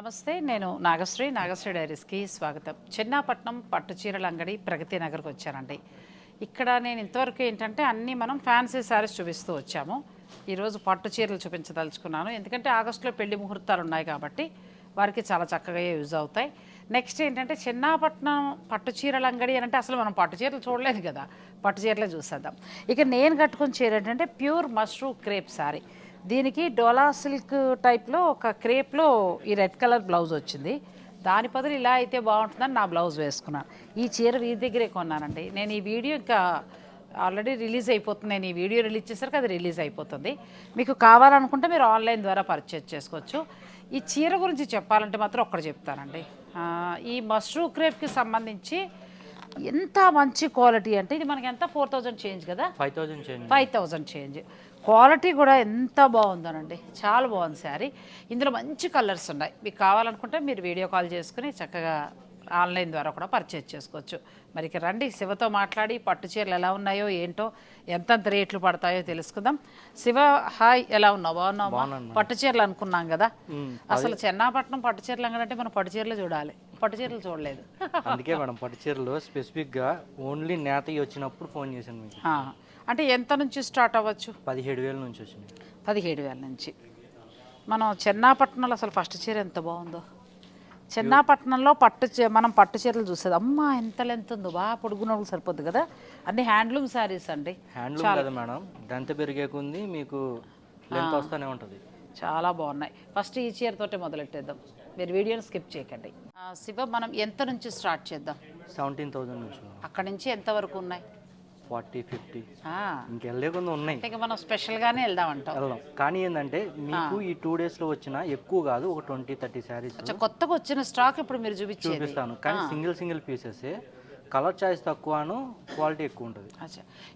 నమస్తే నేను నాగశ్రీ. నాగశ్రీ డైరీస్కి స్వాగతం. చెన్నాపట్నం పట్టు చీరల అంగడి ప్రగతి నగర్కి వచ్చానండి. ఇక్కడ నేను ఇంతవరకు ఏంటంటే అన్నీ మనం ఫ్యాన్సీ శారీస్ చూపిస్తూ వచ్చాము. ఈరోజు పట్టు చీరలు చూపించదలుచుకున్నాను. ఎందుకంటే ఆగస్టులో పెళ్ళి ముహూర్తాలు ఉన్నాయి కాబట్టి వారికి చాలా చక్కగా యూజ్ అవుతాయి. నెక్స్ట్ ఏంటంటే చెన్నాపట్నం పట్టు చీరల అంగడి అని అంటే అసలు మనం పట్టు చీరలు చూడలేదు కదా. పట్టు చీరలే చూసేద్దాం. ఇక నేను కట్టుకున్న చీర ఏంటంటే ప్యూర్ మష్రూ క్రేప్ శారీ. దీనికి డోలా సిల్క్ టైప్లో ఒక క్రేప్లో ఈ రెడ్ కలర్ బ్లౌజ్ వచ్చింది. దాని బదులు ఇలా అయితే బాగుంటుందని నా బ్లౌజ్ వేసుకున్నాను ఈ చీర వీరి దగ్గరే కొన్నానండి. నేను ఈ వీడియో ఇంకా ఆల్రెడీ రిలీజ్ అయిపోతుంది. నేను ఈ వీడియో రిలీజ్ చేసరికి అది రిలీజ్ అయిపోతుంది. మీకు కావాలనుకుంటే మీరు ఆన్లైన్ ద్వారా పర్చేజ్ చేసుకోవచ్చు. ఈ చీర గురించి చెప్పాలంటే మాత్రం ఒక్కటి చెప్తానండి. ఈ మష్రూ క్రేప్కి సంబంధించి ఎంత మంచి క్వాలిటీ అంటే ఇది మనకి ఎంత? ఫోర్ థౌజండ్ చేంజ్ కదా? Five thousand five thousand change. Quality కూడా ఎంత బాగుందోనండి. చాలా బాగుంది శారీ. ఇందులో మంచి కలర్స్ ఉన్నాయి. మీకు కావాలనుకుంటే మీరు వీడియో కాల్ చేసుకుని చక్కగా ఆన్లైన్ ద్వారా కూడా పర్చేజ్ చేసుకోవచ్చు. మరి రండి శివతో మాట్లాడి పట్టు చీరలు ఎలా ఉన్నాయో ఏంటో ఎంతెంత రేట్లు పడతాయో తెలుసుకుందాం. శివ హాయ్ ఎలా ఉన్నావు? బాగున్నావా? పట్టు చీరలు అనుకున్నాం కదా. అసలు చెన్నాపట్నం పట్టు చీరలు అంగడంటే మనం పట్టు చీరలు చూడాలి. పట్టు చీరలు చూడలేదు. అందుకే మేడం పట్టు చీరలు స్పెసిఫిక్గా ఓన్లీ నేతకి వచ్చినప్పుడు ఫోన్ చేశాను మీకు. అంటే ఎంత నుంచి స్టార్ట్ అవ్వచ్చు? పదిహేడు వేల నుంచి వచ్చినాయి పదిహేడు వేల నుంచి. మనం చెన్నాపట్నంలో అసలు ఫస్ట్ చీర ఎంత బాగుందో. చెన్నాపట్నంలో పట్టు మనం పట్టు చీరలు చూసేది. అమ్మ ఎంత లెంత్ ఉందో. బాగా పొడుగునోళ్ళు సరిపోద్ది కదా. అన్ని హ్యాండ్లూమ్ శారీస్ అండి. హ్యాండ్లూమ్ కదా మేడం. దంత పెరిగే కొంది మీకు లెంత్ వస్తూనే ఉంటుంది. చాలా బాగున్నాయి. ఫస్ట్ ఈ చీరతోటే మొదలెట్టేద్దాం. మీరు వీడియోని స్కిప్ చేయకండి. శివ మనం ఎంత నుంచి స్టార్ట్ చేద్దాం? సెవెంటీన్ థౌజండ్ నుంచి అక్కడి నుంచి ఎంత వరకు ఉన్నాయి? Forty fifty. ఆ, ఇంకెళ్ళే కొంది ఉన్నాయి. ఇక మనం స్పెషల్గానే వెళ్దామంటాం. వెళ్దాం. కానీ ఏంటంటే మీకు ఈ టూ డేస్లో వచ్చిన ఎక్కువ కాదు ఒక ట్వంటీ థర్టీ శారీస్ కొత్తగా వచ్చిన స్టాక్ ఇప్పుడు మీరు చూపించేది. చూపిస్తాను. కానీ single single pieces colour choice తక్కువను quality ఎక్కువ ఉంటుంది.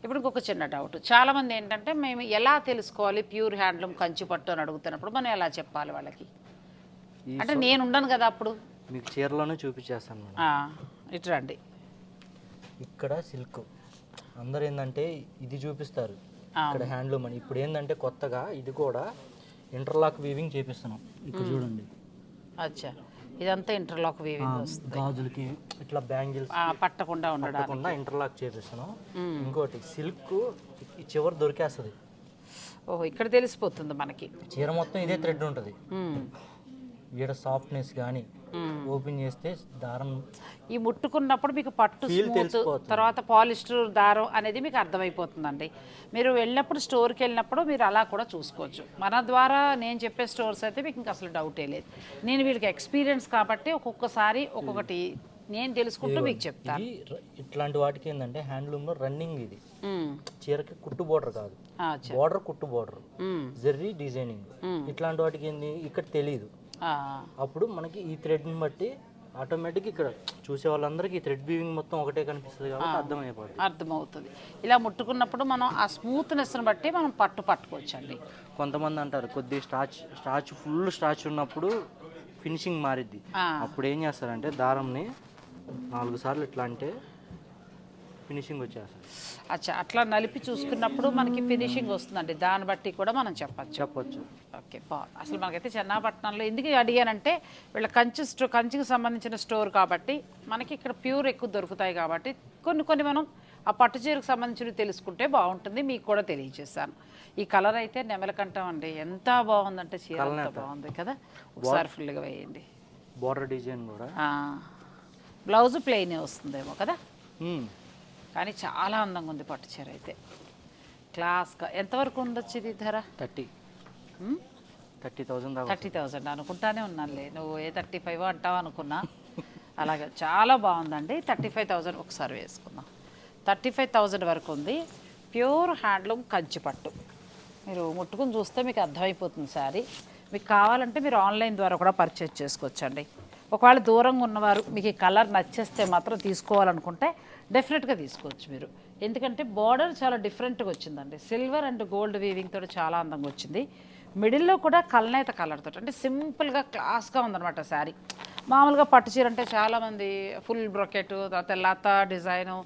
ఇప్పుడు ఇంకొక చిన్న డౌట్. చాలా మంది ఏంటంటే మేము ఎలా తెలుసుకోవాలి ప్యూర్ హ్యాండ్లూమ్ కంచి పట్టు అని అడుగుతున్నప్పుడు మనం ఎలా చెప్పాలి వాళ్ళకి? అంటే నేను ఉండను కదా అప్పుడు? మీకు చీరలోనే చూపించేస్తాను ఇటు రండి. ఇక్కడ సిల్క్. అందరు ఏంటంటే ఇది చూపిస్తారు. ఇక్కడ హ్యాండ్లూమ్ అని. ఇప్పుడు ఏంటంటే కొత్తగా ఇది కూడా ఇంటర్లాక్ వీవింగ్ చేపిస్తున్నాం. ఇక్కడ చూడండి. అచ్చా. ఇదంతా ఇంటర్లాక్ వీవింగ్ వస్తుంది. గాజులకి ఇట్లా బ్యాంగిల్స్ ఆ, పట్టకుండా పట్టకుండా ఇంటర్లాక్ చేపిస్తున్నాం. ఇంకోటి సిల్క్ ఈ చివరి దొరికేస్తుంది. ఓహో ఇక్కడ తెలిసిపోతుంది మనకి. చీర మొత్తం ఇదే థ్రెడ్ ఉంటుంది. ఈడ సాఫ్ట్నెస్ కానీ. ఓపెన్ చేస్తే దారం ఈ ముట్టుకున్నప్పుడు మీకు పట్టు స్మూత్. తర్వాత పాలిస్టర్ దారం అనేది మీకు అర్థమైపోతుందండి. మీరు వెళ్ళినప్పుడు స్టోర్కి వెళ్ళినప్పుడు మీరు అలా కూడా చూసుకోవచ్చు. మన ద్వారా నేను చెప్పే స్టోర్స్ అయితే మీకు ఇంకా అసలు డౌటే లేదు. నేను వీళ్ళకి ఎక్స్పీరియన్స్ కాబట్టి ఒక్కొక్కసారి ఒక్కొక్కటి నేను తెలుసుకుంటూ మీకు చెప్తాను. ఇట్లాంటి వాటికి ఏంటంటే హ్యాండ్లూమ్లో రన్నింగ్ ఇది. చీరకి కుట్టు బోర్డర్ కాదు. బోర్డర్ కుట్టు బోర్డర్ జెర్రీ డిజైనింగ్. ఇట్లాంటి వాటికి ఏంది? ఇక్కడ తెలియదు అప్పుడు మనకి ఈ థ్రెడ్ని బట్టి ఆటోమేటిక్ ఇక్కడ చూసే వాళ్ళందరికీ థ్రెడ్ వీవింగ్ మొత్తం ఒకటే కనిపిస్తుంది కాబట్టి అర్థమైపోతుంది అర్థమవుతుంది. ఇలా ముట్టుకున్నప్పుడు మనం ఆ స్మూత్నెస్ని బట్టి మనం పట్టు పట్టుకోవచ్చండి. కొంతమంది అంటారు కొద్ది స్టాచ్ స్టాచ్ ఫుల్ స్టాచ్ ఉన్నప్పుడు ఫినిషింగ్ మారిద్ది. అప్పుడు ఏం చేస్తారంటే దారంని నాలుగు సార్లు ఇట్లా అంటే ఫినిషింగ్ వచ్చేస్తుంది. అచ్చా అట్లా నలిపి చూసుకున్నప్పుడు మనకి ఫినిషింగ్ వస్తుందండి. దాన్ని బట్టి కూడా మనం చెప్పచ్చు. చెప్పొచ్చు. ఓకే బాగుంది అసలు మనకైతే చెన్నాపట్నంలో ఎందుకు అడిగానంటే వీళ్ళ కంచి స్టో కంచికి సంబంధించిన స్టోర్ కాబట్టి మనకి ఇక్కడ ప్యూర్ ఎక్కువ దొరుకుతాయి కాబట్టి కొన్ని కొన్ని మనం ఆ పట్టు చీరకు సంబంధించినవి తెలుసుకుంటే బాగుంటుంది. మీకు కూడా తెలియజేస్తాను ఈ కలర్ అయితే నెమలకంఠం అండి. ఎంత బాగుందంటే చీర బాగుంది కదా? ఒకసారి ఫుల్గా వేయండి. బోర్డర్ డిజైన్ కూడా. బ్లౌజ్ ప్లెయిన్ వస్తుందేమో కదా. కానీ చాలా అందంగా ఉంది పట్టు చీర అయితే. క్లాస్గా ఎంతవరకు ఉండొచ్చు ఇది ధర? Thirty? Thirty thousand thirty thousand అనుకుంటానే ఉన్నానులే. నువ్వు ఏ థర్టీ ఫైవ్ అంటావు అనుకున్నా. అలాగే చాలా బాగుందండి. థర్టీ ఫైవ్ థౌజండ్ ఒకసారి వేసుకుందాం. థర్టీ ఫైవ్ థౌజండ్ వరకు ఉంది. ప్యూర్ హ్యాండ్లూమ్ కంచి పట్టు. మీరు ముట్టుకుని చూస్తే మీకు అర్థమైపోతుంది శారీ. మీకు కావాలంటే మీరు ఆన్లైన్ ద్వారా కూడా పర్చేజ్ చేసుకోవచ్చండి. ఒకవేళ దూరంగా ఉన్నవారు మీకు ఈ కలర్ నచ్చేస్తే మాత్రం తీసుకోవాలనుకుంటే డెఫినెట్గా తీసుకోవచ్చు మీరు. ఎందుకంటే బార్డర్ చాలా డిఫరెంట్గా వచ్చిందండి. సిల్వర్ అండ్ గోల్డ్ వీవింగ్ తోటి చాలా అందంగా వచ్చింది. మిడిల్లో కూడా కల్నేత కలర్తో అంటే సింపుల్గా క్లాస్గా ఉందన్నమాట శారీ. మామూలుగా పట్టు చీర అంటే చాలామంది ఫుల్ బ్రొకెట్ తర్వాత లత డిజైను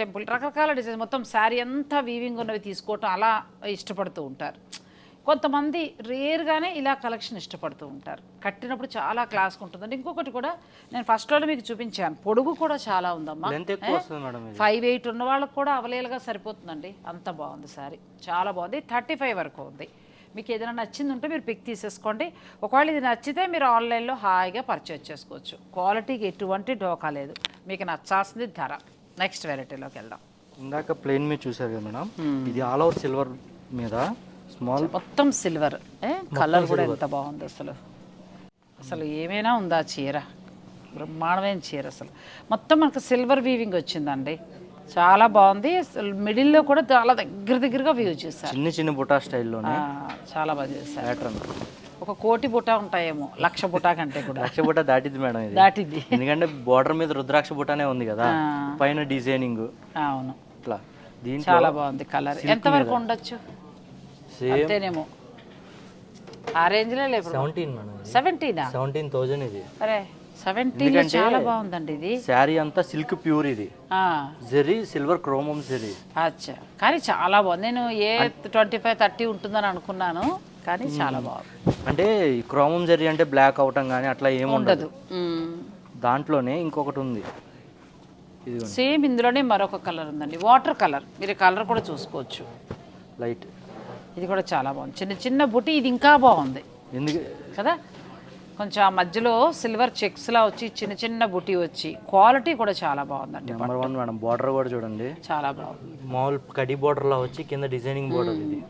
టెంపుల్ రకరకాల డిజైన్ మొత్తం శారీ అంతా వీవింగ్ ఉన్నవి తీసుకోవటం అలా ఇష్టపడుతూ ఉంటారు. కొంతమంది రేర్గానే ఇలా కలెక్షన్ ఇష్టపడుతూ ఉంటారు. కట్టినప్పుడు చాలా క్లాస్గా ఉంటుందండి. ఇంకొకటి కూడా నేను ఫస్ట్లోనే మీకు చూపించాను. పొడుగు కూడా చాలా ఉందమ్మా. ఫైవ్ ఎయిట్ ఉన్న వాళ్ళకి కూడా అవలేలుగా సరిపోతుందండి. అంత బాగుంది సారీ. చాలా బాగుంది. థర్టీ ఫైవ్ వరకు ఉంది. మీకు ఏదైనా నచ్చింది ఉంటే మీరు పిక్ తీసేసుకోండి. ఒకవేళ ఇది నచ్చితే మీరు ఆన్లైన్లో హాయిగా పర్చేజ్ చేసుకోవచ్చు. క్వాలిటీకి ఎటువంటి డోకా లేదు. మీకు నచ్చాల్సింది ధర. నెక్స్ట్ వెరైటీలోకి వెళ్దాం. ఇందాక ప్లెయిన్ మీద చూసారు కదా మేడం? ఇది ఆల్ ఓవర్ సిల్వర్ మీద. స్మాల్ మొత్తం సిల్వర్. కలర్ కూడా ఎంత బాగుంది అసలు. అసలు ఏమైనా ఉందా చీర? బ్రహ్మాండమైన చీర అసలు. మొత్తం మనకు సిల్వర్ వీవింగ్ వచ్చిందండి. చాలా బాగుంది. అసలు మిడిల్లో కూడా చాలా దగ్గర దగ్గరగా వ్యూ చేశారు. చిన్న చిన్న బుటా స్టైల్లోనే ఆ, చాలా బాగా చేశారు. ప్యాటర్న్ ఒక కోటి బుటా ఉంటాయేమో లక్ష బుటా కంటే కూడా. లక్ష బుట్ట దాటింది మేడం ఇది. దాటింది ఎందుకంటే బార్డర్ మీద రుద్రాక్ష బుట్టానే ఉంది కదా. పైన డిజైనింగ్. అవును. ఇట్లా. దీంట్లో చాలా బాగుంది కలర్. ఎంతవరకు ఉండొచ్చు? సేమ్ అంతేనేమో. ఆ రేంజ్లో లేవు సెవెంటీన్ మేడం సెవెంటీనా సెవెంటీన్ థౌజండ్ ఇది. అరే సెవెంటీలో చాలా బాగుందండి ఇది. శారీ అంతా సిల్క్ ప్యూర్ ఇది. జెరీ సిల్వర్ క్రోమం జెరీ అచ్చా. కానీ చాలా బాగుంది. నేను ఏ ట్వంటీ ఫైవ్ థర్టీ ఉంటుందని అనుకున్నాను కానీ చాలా బాగుంది. అంటే క్రోమం జెరీ అంటే బ్లాక్ అవటం కానీ అట్లా ఏముండదు ఉండదు. మ్మ్. దాంట్లోనే ఇంకొకటి ఉంది. ఇది సేమ్ ఇందులోనే మరొక కలర్ ఉందండి. వాటర్ కలర్ మీరు కలర్ కూడా చూసుకోవచ్చు. లైట్ ఇది కూడా చాలా బాగుంది. చిన్న చిన్న బుట్టి ఇది ఇంకా బాగుంది. ఎందుకు? కదా? కొంచెం ఆ మధ్యలో సిల్వర్ చెక్స్లా వచ్చి చిన్న చిన్న బుట్టి వచ్చి క్వాలిటీ కూడా చాలా బాగుందండి నెంబర్ వన్ మేడం బార్డర్ కూడా చూడండి. చాలా బాగుంది. మామూలు కడి బార్డర్ లా వచ్చి కింద డిజైనింగ్ బార్డర్ ఇది.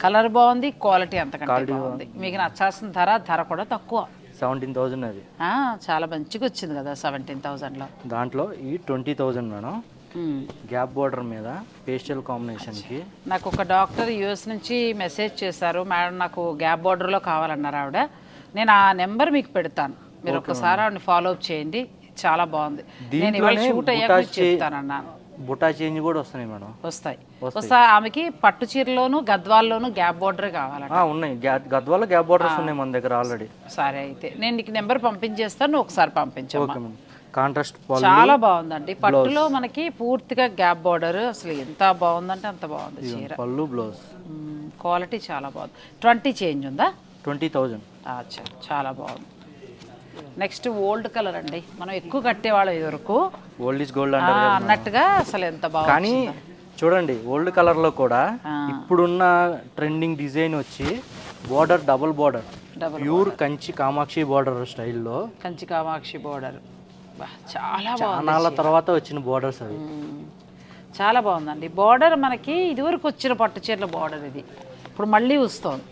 కలర్ బాగుంది క్వాలిటీ అంతకంటే బాగుంది. మీకు నచ్చాల్సిన ధర ధర కూడా తక్కువ. సెవెంటీన్ థౌజండ్ అది. ఆ, చాలా మంచిగా వచ్చింది కదా సెవెంటీన్ థౌజండ్లో దాంట్లో ఈ twenty thousand madam. Gap border మీద పేస్టల్ కాంబినేషన్కి. నాకు ఒక డాక్టర్ యూఎస్ నుంచి మెసేజ్ చేశారు. మేడం నాకు గ్యాప్ బార్డర్లో కావాలన్నారు ఆవిడ. నేను ఆ నెంబర్ మీకు పెడతాను. మీరు ఒకసారి ఆవిడని ఫాలో అప్ చేయండి. చాలా బాగుంది. నేను ఇవాళ షూట్ అయ్యాక చెప్తానన్నాను బుటా చేంజ్ కూడా వస్తున్నాయి మేడం. వస్తాయి. వస్తా ఆమెకి పట్టు చీరలోను గద్వాల్లోను గ్యాప్ బార్డర్ కావాలంట. ఆ, ఉన్నాయి. గ్యా- గద్వాల గ్యాప్ బార్డర్స్ ఉన్నాయి మన దగ్గర ఆల్రెడీ. సరే అయితే. నేను నీకు నెంబర్ పంపించేస్తాను. ఒకసారి పంపించమ్మా. Okay madam. కాంట్రాస్ట్ చాలా బాగుందండి. పట్టులో మనకి పూర్తిగా గ్యాప్ బార్డర్. అసలు ఎంత బాగుందంటే అంత బాగుంది చీర. పళ్ళు బ్లౌజ్. క్వాలిటీ చాలా బాగుంది. ట్వంటీ చేంజ్ ఉందా? Twenty thousand. అచ్చా చాలా బాగుంది. నెక్స్ట్ ఓల్డ్ కలర్ అండి. మనం ఎక్కువ కట్టేవాళ్ళం ఇదివరకు ఓల్డ్ ఈజ్ గోల్డ్. అన్నట్టుగా అసలు ఎంత బాగుంది కానీ చూడండి ఓల్డ్ కలర్లో కూడా. ఇప్పుడున్న ట్రెండింగ్ డిజైన్ వచ్చి border double border. Pure Kanchi Kamakshi border స్టైల్లో. కంచి కామాక్షి బోర్డర్. చాలా బాగుంది నాళ్ళ తర్వాత వచ్చిన బార్డర్స్ అవి. చాలా బాగుందండి. బార్డర్ మనకి ఇదివరకు వచ్చిన పట్టు చీరల బార్డర్ ఇది. ఇప్పుడు మళ్ళీ వస్తుంది.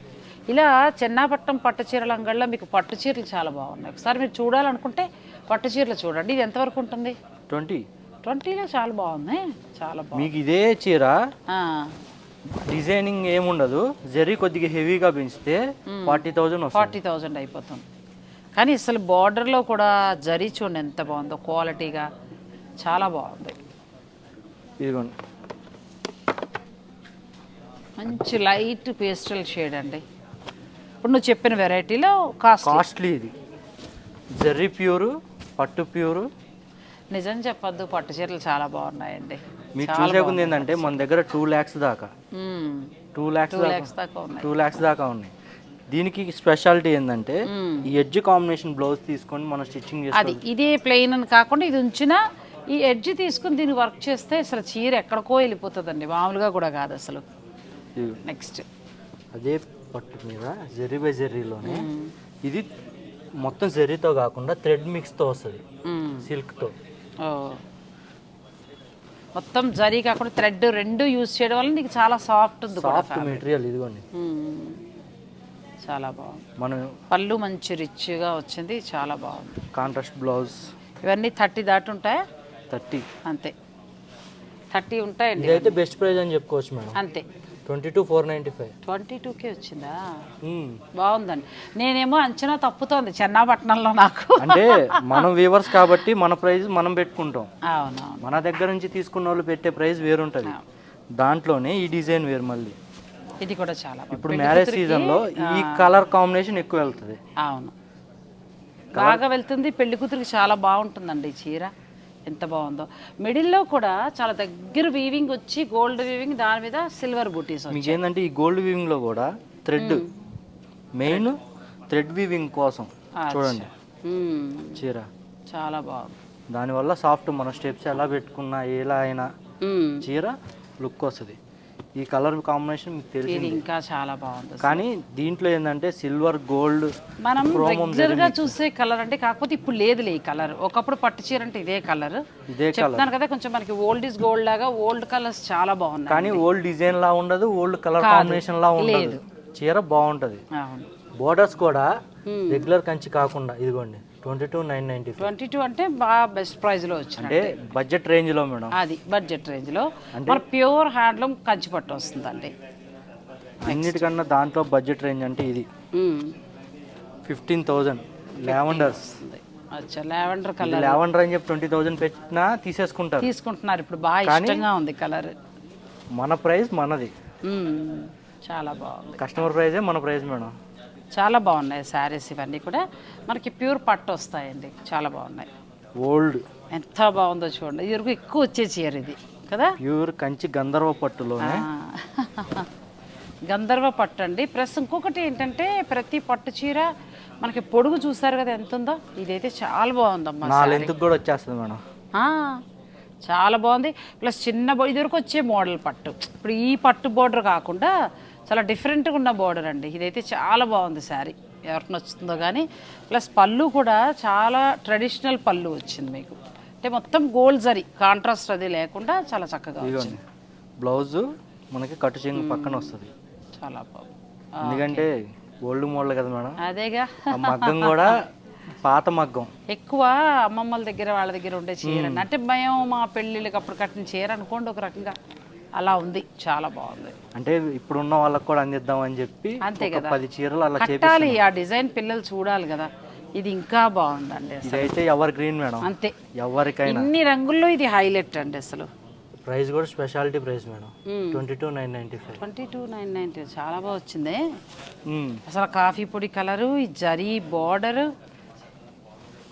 ఇలా చెన్నాపట్నం పట్టు చీరల అంగళ్ళలో మీకు పట్టు చీరలు చాలా బాగున్నాయి. ఒకసారి మీరు చూడాలనుకుంటే పట్టు చీరలు చూడండి. ఇది ఎంతవరకు ఉంటుంది? ట్వంటీ. ట్వంటీలో చాలా బాగుంది. చాలా బాగుంది. మీకు ఇదే చీర ఆ, డిజైనింగ్ ఏముండదు. జరీ కొద్దిగా హెవీగా పెంచితే ఫార్టీ థౌజండ్ వస్తుంది. ఫార్టీ థౌజండ్ అయిపోతుంది. కానీ అసలు బార్డర్లో కూడా జరీ చూడండి ఎంత బాగుందో క్వాలిటీగా చాలా బాగుంది. ఇదిగోండి. మంచి లైట్ పేస్టల్ షేడ్ అండి. ఇప్పుడు నువ్వు చెప్పిన వెరైటీలో కాస్ట్ కాస్ట్లీ ఇది. జరీ ప్యూరు పట్టు ప్యూరు. నిజం చెప్పొద్దు పట్టు చీరలు చాలా బాగున్నాయండి. మీకు చూసేకుంది ఏంటంటే మన దగ్గర టూ ల్యాక్స్ దాకా. టూ ల్యాక్స్ దాకా టూ ల్యాక్స్ దాకా ఉన్నాయి. దీనికి స్పెషాలిటీ ఏంటంటే. ఈ ఎడ్జ్ కాంబినేషన్ బ్లౌజ్ తీసుకొని మనం స్టిచ్చింగ్ అది చేసుకోవాలి ఇదే ప్లెయిన్ అని కాకుండా ఇది ఉంచిన ఈ ఎడ్జ్ తీసుకుని దీన్ని వర్క్ చేస్తే అసలు చీర ఎక్కడికో వెళ్ళిపోతుందండి. మామూలుగా కూడా కాదు అసలు. ఇది నెక్స్ట్ అదే పట్టు మీద జెర్రీ బై జెర్రీలోనే ఇది మొత్తం జెర్రీతో కాకుండా థ్రెడ్ మిక్స్తో వస్తుంది. సిల్క్తో. ఓ. మొత్తం జరీ కాకుండా థ్రెడ్ రెండు యూజ్ చేయడం వల్ల నీకు చాలా సాఫ్ట్ ఉంది కూడా సాఫ్ట్ మెటీరియల్ ఇదిగోండి. మ్మ్. చాలా బాగుంది. మనం పళ్ళు మంచి రిచ్గా వచ్చింది చాలా బాగుంది. కాంట్రాస్ట్ బ్లౌజ్ ఇవన్నీ థర్టీ దాటి ఉంటాయా? థర్టీ. అంతే. థర్టీ ఉంటాయండి. ఇదైతే బెస్ట్ ప్రైస్ అని చెప్పుకోవచ్చు మేడం. అంతే. Twenty two four ninety five. Twenty two K వచ్చిందా? బాగుందండి. నేనేమో అంచనా తప్పుతోంది చెన్నాపట్నంలో నాకు. అంటే మనం వీవర్స్ కాబట్టి మన ప్రైస్ మనం పెట్టుకుంటాం. అవునవును. మన దగ్గర నుంచి తీసుకున్న వాళ్ళు పెట్టే ప్రైస్ వేరుంటుంది. దాంట్లోనే ఈ డిజైన్ వేరు మళ్ళీ. ఇది కూడా చాలా. ఇప్పుడు మ్యారేజ్ సీజన్లో ఈ కలర్ కాంబినేషన్ ఎక్కువ వెళ్తుంది. అవును. బాగా వెళ్తుంది పెళ్ళి కూతురికి చాలా బాగుంటుందండి ఈ చీర. ఎంత బాగుందో. మిడిల్లో కూడా చాలా దగ్గర వీవింగ్ వచ్చి గోల్డ్ వీవింగ్ దాని మీద సిల్వర్ బూటీస్ మీకు ఏంటంటే ఈ గోల్డ్ వీవింగ్లో కూడా థ్రెడ్ మెయిన్ థ్రెడ్ వీవింగ్ కోసం చూడండి. చీర. చాలా బాగుంది. దానివల్ల సాఫ్ట్ మన స్టెప్స్ ఎలా పెట్టుకున్నా ఎలా అయినా. చీర లుక్ వస్తుంది. ఈ కలర్ కాంబినేషన్ మీకు తెలిసింది. ఇంకా చాలా బాగుంది కానీ దీంట్లో ఏంటంటే సిల్వర్ గోల్డ్ మనం రెగ్యులర్గా చూసే కలర్ అంటే కాకపోతే ఇప్పుడు లేదులే ఈ కలర్. ఒకప్పుడు పట్టు చీర అంటే ఇదే కలర్. ఇదే చెప్తాను కదా కొంచెం మనకి ఓల్డ్ ఇస్ గోల్డ్ లాగా ఓల్డ్ కలర్స్ చాలా బాగున్నాయి. కానీ ఓల్డ్ డిజైన్ లా ఉండదు ఓల్డ్ కలర్ కాంబినేషన్ లా ఉండదు. చీర బాగుంటది. బోర్డర్స్ కూడా రెగ్యులర్ కంచి కాకుండా ఇదిగోండి. Twenty two nine ninety twenty two అంటే బాగా బెస్ట్ ప్రైస్లో వచ్చిన అంటే బడ్జెట్ రేంజ్లో మేడం. అది బడ్జెట్ రేంజ్లో మన ప్యూర్ హ్యాండ్లూమ్ కంచి పట్టు వస్తుందండి అన్నిటికన్నా దాంట్లో బడ్జెట్ రేంజ్ అంటే ఇది. Fifteen thousand lavenders. అచ్చా లావెండర్ కలర్. లావెండర్ అని చెప్పి ట్వంటీ థౌజండ్ పెట్టినా తీసేసుకుంటారు. తీసుకుంటున్నారు. ఇప్పుడు బాగా ఇష్టంగా ఉంది కలర్. మన ప్రైస్ మనది. చాలా బాగుంది. కస్టమర్ ప్రైజే మన ప్రైస్ మేడం. చాలా బాగున్నాయి శారీస్ ఇవన్నీ కూడా. మనకి ప్యూర్ పట్టు వస్తాయండి. చాలా బాగున్నాయి. ఓల్డ్. ఎంత బాగుందో చూడండి. ఇరుగు ఎక్కువ వచ్చే చీర ఇది కదా? ప్యూర్ కంచి గంధర్వ పట్టులోనే. ఆ. గంధర్వ పట్టు అండి. ప్లస్ ఇంకొకటి ఏంటంటే ప్రతి పట్టు చీర మనకి పొడుగు చూసారు కదా ఎంత ఉందో? ఇదైతే చాలా బాగుందమ్మా కూడా వచ్చేస్తుంది మేడం. చాలా బాగుంది. ప్లస్ చిన్న ఇది వరకు వచ్చే మోడల్ పట్టు. ఇప్పుడు ఈ పట్టు బోర్డర్ కాకుండా చాలా డిఫరెంట్గా ఉన్న బోర్డర్ అండి. ఇదైతే చాలా బాగుంది శారీ ఎవరికి నచ్చుతుందో కానీ ప్లస్ పళ్ళు కూడా చాలా ట్రెడిషనల్ పళ్ళు వచ్చింది మీకు. అంటే మొత్తం గోల్డ్ జరీ కాంట్రాస్ట్ అది లేకుండా చాలా చక్కగా వచ్చింది. బ్లౌజ్ మనకి కట్టు చెంగు పక్కన వస్తుంది. చాలా బాగుంది. ఎందుకంటే ఓల్డ్ మోడల్ కదా మేడం? అదేగా. మగ్గం కూడా పాత మగ్గం. ఎక్కువ అమ్మమ్మల దగ్గర వాళ్ళ దగ్గర ఉండే చీర. అంటే మేము మా పెళ్ళిళ్ళకి అప్పుడు కట్టిన చీర అనుకోండి ఒక రకంగా. అలా ఉంది. చాలా బాగుంది. అంటే ఇప్పుడున్న వాళ్ళకి కూడా అందిద్దాం అని చెప్పి అంతే కదా. పది చీరలు అలా చేపి కట్టాలి ఆ డిజైన్ పిల్లలు చూడాలి కదా. ఇది ఇంకా బాగుందండి ఇదైతే ఎవర్ గ్రీన్ మేడం. అంతే. ఎవరికైనా. ఇన్ని రంగుల్లో ఇది హైలైట్ అండి అసలు. ప్రైస్ కూడా speciality price madam. Twenty two nine ninety five. Twenty two nine ninety చాలా బాగా వచ్చింది. అసలు కాఫీ పొడి కలరు ఈ జరీ బార్డర్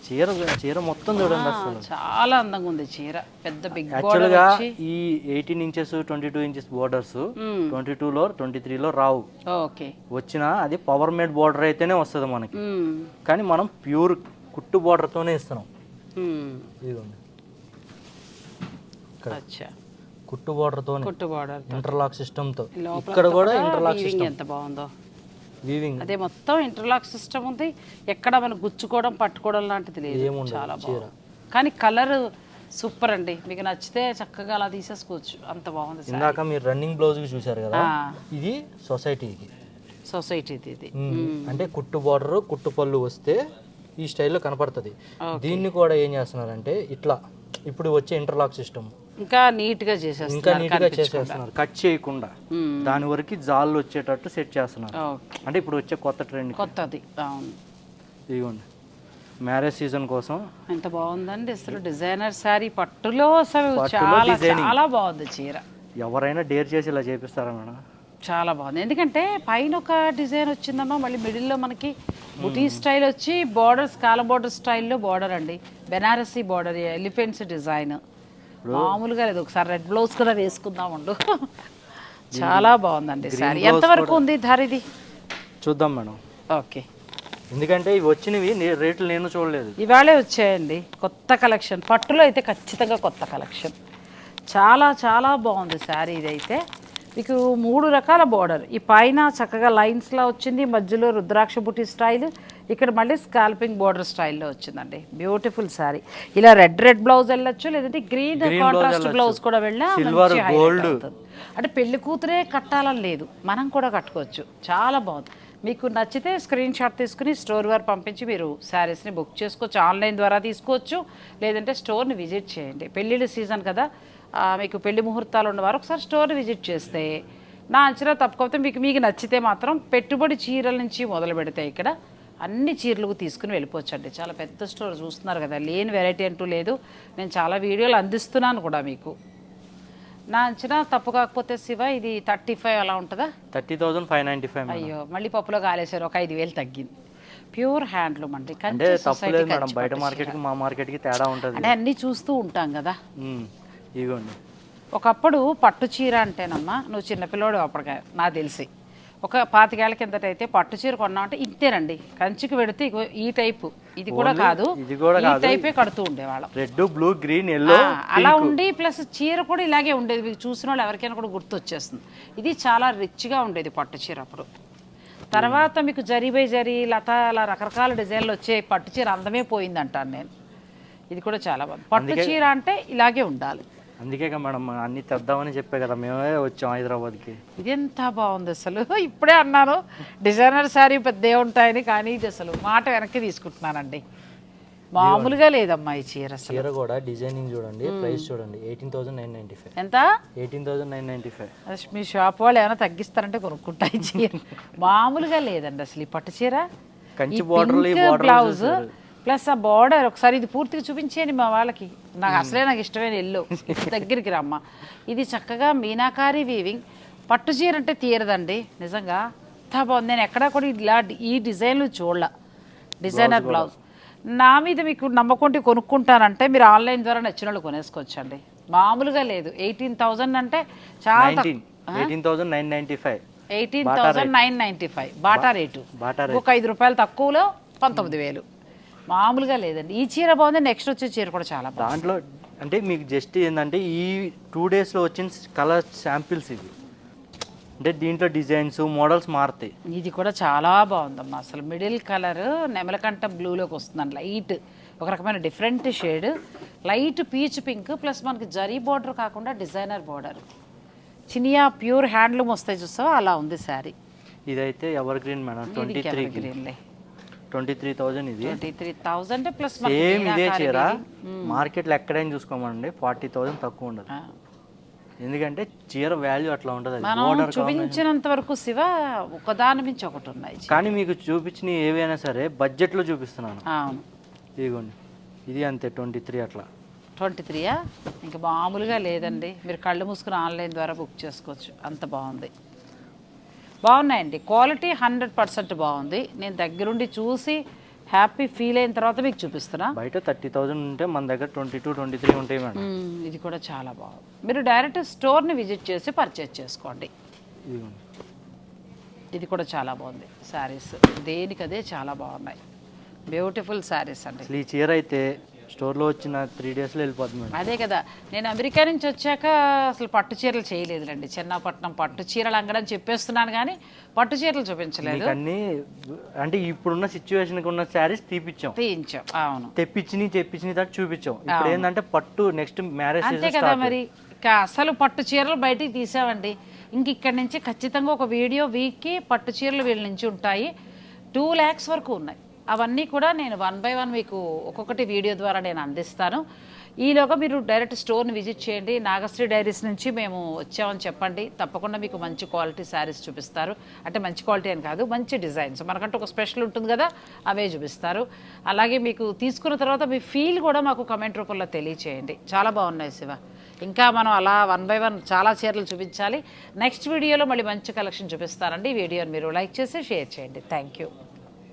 చీర చీర మొత్తం చూడండి అసలు. చాలా అందంగా ఉంది చీర. పెద్ద బిగ్ బార్డర్ యాక్చువల్గా వచ్చి. ఈ eighteen inches twenty two inches borders. Twenty టూలో ట్వంటీ త్రీలో రావు. ఓకే వచ్చినా అది పవర్ మేడ్ బోర్డర్ అయితేనే వస్తుంది మనకి. మ్మ్. కానీ మనం ప్యూర్ కుట్టు బోర్డర్తోనే ఇస్తున్నాం. మ్మ్. ఇదిగోండి. అచ్చా. కుట్టు బోర్డర్తోనే కుట్టు బార్డర్ ఇంటర్లాక్ సిస్టమ్తో లోపల ఇక్కడ కూడా ఇంటర్లాక్ వీవింగ్ ఎంత బాగుందో. అదే మొత్తం ఇంటర్లాక్ సిస్టమ్ ఉంది. ఎక్కడ మనం గుచ్చుకోవడం పట్టుకోవడం లాంటిది లేదు. చాలా బాగుంది. కానీ కలర్ సూపర్ అండి. మీకు నచ్చితే చక్కగా అలా తీసేసుకోవచ్చు. అంత బాగుంది ఇందాక మీరు రన్నింగ్ బ్లౌజ్కి చూశారు కదా? ఇది సొసైటీకి సొసైటీది ఇది అంటే కుట్టు బార్డర్ కుట్టు పళ్ళు వస్తే ఈ స్టైల్లో కనపడుతుంది. దీన్ని కూడా ఏం చేస్తున్నారంటే ఇట్లా. ఇప్పుడు వచ్చే ఇంటర్లాక్ సిస్టమ్ ఇంకా నీట్గా ఇంకా నీట్గా చేసేస్తున్నారు. కట్ చేయకుండా. దాని వరకు జాళ్ళు వచ్చేటట్టు సెట్ చేస్తున్నారు. అంటే ఇప్పుడు వచ్చే కొత్త ట్రెండ్ కొత్తది. అవును. ఇదిగోండి. మ్యారేజ్ సీజన్ కోసం. ఎంత బాగుందండి అసలు. డిజైనర్ శారీ పట్టులో అసలు చాలా. చాలా బాగుంది చీర. ఎవరైనా డేర్ చేసి ఇలా చేపిస్తారా మేడం? చాలా బాగుంది. ఎందుకంటే పైన ఒక డిజైన్ వచ్చిందమ్మా. మళ్ళీ మిడిల్లో మనకి బుటీ స్టైల్ వచ్చి బార్డర్స్ కాల బార్డర్ స్టైల్లో బార్డర్ అండి. Banarasi border elephants design. మామూలుగా లేదు. ఒకసారి రెడ్ బ్లౌజ్ కూడా వేసుకుందాం ఉండు. చాలా బాగుందండి సారీ. ఎంతవరకు ఉంది ధర ఇది? చూద్దాం మేడం. ఓకే. ఎందుకంటే ఇవి వచ్చినవి రేట్లు నేను చూడలేదు. ఇవాళే వచ్చాయండి. కొత్త కలెక్షన్. పట్టులో అయితే ఖచ్చితంగా కొత్త కలెక్షన్. చాలా చాలా బాగుంది శారీ ఇదైతే. మీకు మూడు రకాల బార్డర్. ఈ పైన చక్కగా లైన్స్లా వచ్చింది. మధ్యలో రుద్రాక్ష బుట్టి స్టైల్. ఇక్కడ మళ్ళీ స్కాల్పింగ్ బార్డర్ స్టైల్లో వచ్చిందండి. బ్యూటిఫుల్ శారీ ఇలా రెడ్ రెడ్ బ్లౌజ్ వెళ్ళొచ్చు లేదంటే గ్రీన్ కాంట్రాస్ట్ బ్లౌజ్ కూడా వెళ్ళినా. అంటే పెళ్ళి కూతురే కట్టాలని లేదు మనం కూడా కట్టుకోవచ్చు. చాలా బాగుంది. మీకు నచ్చితే స్క్రీన్ షాట్ తీసుకుని స్టోర్ వారు పంపించి మీరు శారీస్ని బుక్ చేసుకోవచ్చు. ఆన్లైన్ ద్వారా తీసుకోవచ్చు లేదంటే స్టోర్ని విజిట్ చేయండి. పెళ్ళిళ్ళ సీజన్ కదా మీకు పెళ్ళి ముహూర్తాలు ఉన్నవారు ఒకసారి స్టోర్ని విజిట్ చేస్తే నా అంచనా తప్పకపోతే మీకు మీకు నచ్చితే మాత్రం పెట్టుబడి చీరల నుంచి మొదలు పెడితే ఇక్కడ అన్ని చీరలు తీసుకుని వెళ్ళిపోవచ్చండి. చాలా పెద్ద స్టోర్ చూస్తున్నారు కదా లేని వెరైటీ అంటూ లేదు. నేను చాలా వీడియోలు అందిస్తున్నాను కూడా మీకు. నా అంచనా తప్పు కాకపోతే శివ ఇది థర్టీ ఫైవ్ అలా ఉంటుందా? Thirty thousand five ninety five అయ్యో మళ్ళీ పప్పులో కాలేసారు ఒక ఐదు వేలు తగ్గింది. ప్యూర్ హ్యాండ్లూమ్ అండి అంటే తప్పులేదు మేడం బయట మార్కెట్కి మా మార్కెట్కి తేడా ఉంటుంది. అంటే అన్నీ చూస్తూ ఉంటాం కదా. ఇదిగోండి ఒకప్పుడు పట్టు చీర అంటేనమ్మా నువ్వు చిన్నపిల్లోడు అప్పటికే నాకు తెలిసి. ఒక పాతికేళ్ళ కిందట అయితే పట్టు చీర కొన్నామంటే ఇంతేనండి. కంచికి పెడితే ఈ టైపు. ఇది కూడా కాదు. ఇది కూడా ఈ టైపే కడుతూ ఉండేవాళ్ళం. రెడ్ బ్లూ గ్రీన్ ఎల్లో అలా ఉండి ప్లస్ చీర కూడా ఇలాగే ఉండేది. మీకు చూసిన వాళ్ళు ఎవరికైనా కూడా గుర్తు వచ్చేస్తుంది ఇది చాలా రిచ్గా ఉండేది పట్టు చీర అప్పుడు. తర్వాత మీకు జరీ బై జరీ లత అలా రకరకాల డిజైన్లు వచ్చే పట్టు చీర అందమే పోయింది అంటాను నేను. ఇది కూడా చాలా బాగుంది. పట్టు చీర అంటే ఇలాగే ఉండాలి. అందుకే మేడం అన్ని తెద్దామని చెప్పే కదా మేమే వచ్చాం హైదరాబాద్కి. ఎంత బాగుంది అసలు? ఇప్పుడే అన్నాను డిజైనర్ శారీ పెద్ద ఉంటాయని కానీ ఇది అసలు మాట వెనక్కి తీసుకుంటున్నానండి. మామూలుగా లేదమ్మా ఈ చీర అసలు. చీర కూడా డిజైనింగ్ చూడండి ప్రైస్ చూడండి eighteen thousand nine ninety five. ఎంత? Eighteen thousand nine ninety five. అసలు మీ షాప్ వాళ్ళు ఏమైనా తగ్గిస్తారంటే కొనుక్కుంటా ఈ చీర. మామూలుగా లేదండి అసలు ఈ పట్టు చీర. కంచి borderలు బ్లౌజ్ ప్లస్ ఆ బార్డర్ ఒకసారి ఇది పూర్తిగా చూపించేయండి మా వాళ్ళకి. నాకు అసలే నాకు ఇష్టమైన ఎల్లో దగ్గరికి రమ్మ. ఇది చక్కగా మీనాకారి వీవింగ్ పట్టు చీర అంటే తీరదండి నిజంగా. అంతా బాగుంది. నేను ఎక్కడా కూడా ఇలా ఈ డిజైన్లు చూడలా. డిజైనర్ బ్లౌజ్ నా మీద మీకు నమ్మకం ఉంటే కొనుక్కుంటానంటే మీరు ఆన్లైన్ ద్వారా నచ్చిన వాళ్ళు కొనేసుకోవచ్చండి. మామూలుగా లేదు. ఎయిటీన్ థౌజండ్ అంటే చాలా eighteen thousand nine five. Eighteen thousand nine ninety five. Bata rate. ఒక ఐదు రూపాయలు తక్కువలో పంతొమ్మిది వేలు. మామూలుగా లేదండి. ఈ చీర బాగుంది నెక్స్ట్ వచ్చే చీర కూడా చాలా బాగుంది. దాంట్లో అంటే మీకు జస్ట్ ఏంటంటే ఈ టూ డేస్లో వచ్చిన కలర్ శాంపిల్స్ ఇవి. అంటే దీంట్లో డిజైన్స్ మోడల్స్ మారుతాయి. ఇది కూడా చాలా బాగుందమ్మా. అసలు మిడిల్ కలర్ నెమలకంట బ్లూలోకి వస్తుందండి. లైట్ ఒక రకమైన different shade light peach pink plus మనకి జరీ బార్డర్ కాకుండా డిజైనర్ బార్డర్ చినియా ప్యూర్ హ్యాండ్లూమ్ వస్తాయి చూస్తావా అలా ఉంది శారీ. ఇదైతే ever green madam twenty three గ్రీన్లే ట్వంటీ త్రీ థౌజండ్ ఇది. Twenty three thousand plus same ఇదే చీర. మార్కెట్లో ఎక్కడైనా చూసుకోమండి ఫార్టీ థౌజండ్ తక్కువ ఉండదు. ఎందుకంటే చీర వాల్యూ అట్లా ఉంటుంది చూపించినంత వరకు శివ ఒకదాని మించి ఒకటి ఉన్నాయి కానీ మీకు చూపించిన ఏవైనా సరే బడ్జెట్లో చూపిస్తున్నాను. ఇదిగోండి. ఇది అంతే ట్వంటీ త్రీ అట్లా. ట్వంటీ త్రీయా ఇంకా మామూలుగా లేదండి. మీరు కళ్ళు మూసుకుని ఆన్లైన్ ద్వారా బుక్ చేసుకోవచ్చు. అంత బాగుంది. బాగున్నాయండి. క్వాలిటీ హండ్రెడ్ పర్సెంట్ బాగుంది. నేను దగ్గరుండి చూసి హ్యాపీ ఫీల్ అయిన తర్వాత మీకు చూపిస్తున్నా. బయట థర్టీ థౌజండ్ ఉంటే మన దగ్గర ట్వంటీ టూ ట్వంటీ త్రీ ఉంటాయి మేడం. ఇది కూడా చాలా బాగుంది. మీరు డైరెక్ట్ స్టోర్ని విజిట్ చేసి పర్చేజ్ చేసుకోండి. ఇది కూడా చాలా బాగుంది. శారీస్ దేనికదే చాలా బాగున్నాయి. బ్యూటిఫుల్ శారీస్ అండి. ఈ చీర అయితే స్టోర్లో వచ్చిన త్రీ డేస్లో వెళ్ళిపోతుంది మేడం. అదే కదా నేను అమెరికా నుంచి వచ్చాక అసలు పట్టు చీరలు చేయలేదులేండి. చిన్నపట్నం పట్టు చీరలు అంగడని చెప్పేస్తున్నాను కానీ పట్టు చీరలు చూపించలేదు. అన్ని అంటే ఇప్పుడున్న సిచ్యువేషన్కి ఉన్న శారీస్ తీపిచ్చాం. తీయించాం అవును. తెప్పించి తెప్పించిన తర్వాత చూపించాం. ఇప్పుడు ఏంటంటే పట్టు నెక్స్ట్ మ్యారేజ్ అంతే కదా మరి. ఇక అసలు పట్టు చీరలు బయటికి తీసామండి. ఇంక ఇక్కడి నుంచి ఖచ్చితంగా ఒక వీడియో వీక్కి పట్టు చీరలు వీళ్ళ నుంచి ఉంటాయి. టూ ల్యాక్స్ వరకు ఉన్నాయి. అవన్నీ కూడా నేను వన్ బై వన్ మీకు ఒక్కొక్కటి వీడియో ద్వారా నేను అందిస్తాను. ఈలోగా మీరు డైరెక్ట్ స్టోర్ని విజిట్ చేయండి. నాగశ్రీ డైరీస్ నుంచి మేము వచ్చామని చెప్పండి. తప్పకుండా మీకు మంచి క్వాలిటీ శారీస్ చూపిస్తారు. అంటే మంచి క్వాలిటీ అని కాదు మంచి డిజైన్స్. మనకంటే ఒక స్పెషల్ ఉంటుంది కదా అవే చూపిస్తారు. అలాగే మీకు తీసుకున్న తర్వాత మీ ఫీల్ కూడా మాకు కమెంట్ రూపంలో తెలియచేయండి. చాలా బాగున్నాయి శివ. ఇంకా మనం అలా వన్ బై వన్ చాలా చీరలు చూపించాలి. నెక్స్ట్ వీడియోలో మళ్ళీ మంచి కలెక్షన్ చూపిస్తానండి. ఈ వీడియోని మీరు లైక్ చేసి షేర్ చేయండి. Thank you.